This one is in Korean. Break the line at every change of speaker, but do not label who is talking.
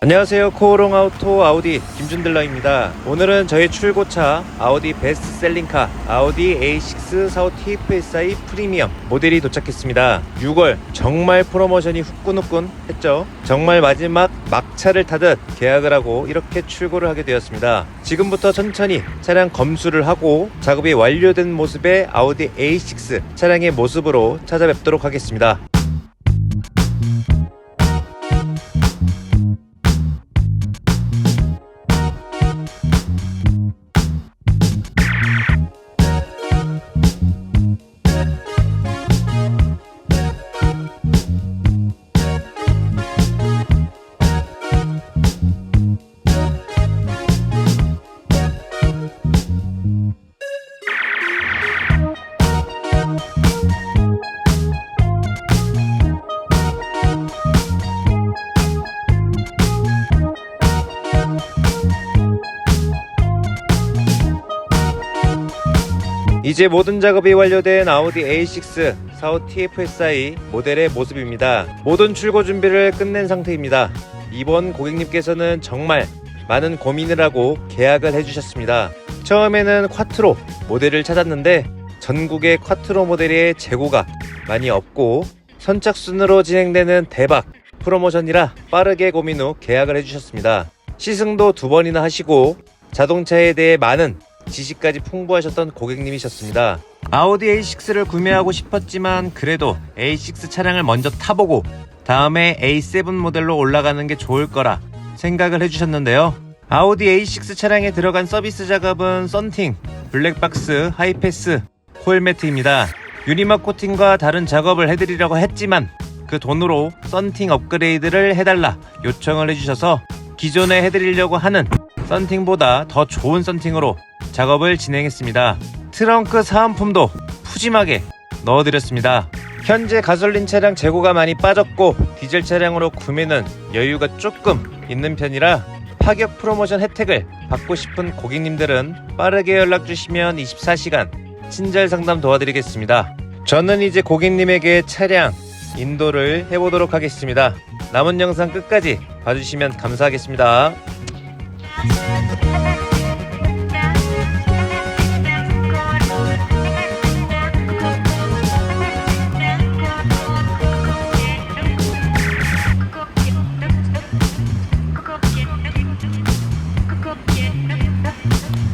안녕하세요. 코오롱 아우토 아우디 김준들러입니다. 오늘은 저희 출고차 아우디 베스트셀링카 아우디 A6 45 TFSI 프리미엄 모델이 도착했습니다. 6월 정말 프로모션이 후끈후끈 했죠. 정말 마지막 막차를 타듯 계약을 하고 이렇게 출고를 하게 되었습니다. 지금부터 천천히 차량 검수를 하고 작업이 완료된 모습의 아우디 A6 차량의 모습으로 찾아뵙도록 하겠습니다 이제 모든 작업이 완료된 아우디 A6 45 TFSI 모델의 모습입니다. 모든 출고 준비를 끝낸 상태입니다. 이번 고객님께서는 정말 많은 고민을 하고 계약을 해주셨습니다. 처음에는 쿼트로 모델을 찾았는데 전국의 쿼트로 모델의 재고가 많이 없고 선착순으로 진행되는 대박 프로모션이라 빠르게 고민 후 계약을 해주셨습니다. 시승도 두 번이나 하시고 자동차에 대해 많은 지식까지 풍부하셨던 고객님이셨습니다. 아우디 A6를 구매하고 싶었지만 그래도 A6 차량을 먼저 타보고 다음에 A7 모델로 올라가는 게 좋을 거라 생각을 해주셨는데요. 아우디 A6 차량에 들어간 서비스 작업은 썬팅, 블랙박스, 하이패스, 코일 매트입니다. 유리막 코팅과 다른 작업을 해드리려고 했지만 그 돈으로 썬팅 업그레이드를 해달라 요청을 해주셔서 기존에 해드리려고 하는 썬팅보다 더 좋은 썬팅으로 작업을 진행했습니다. 트렁크 사은품도 푸짐하게 넣어드렸습니다. 현재 가솔린 차량 재고가 많이 빠졌고 디젤 차량으로 구매는 여유가 조금 있는 편이라 파격 프로모션 혜택을 받고 싶은 고객님들은 빠르게 연락 주시면 24시간 친절 상담 도와드리겠습니다. 저는 이제 고객님에게 차량 인도를 해보도록 하겠습니다. 남은 영상 끝까지 봐주시면 감사하겠습니다.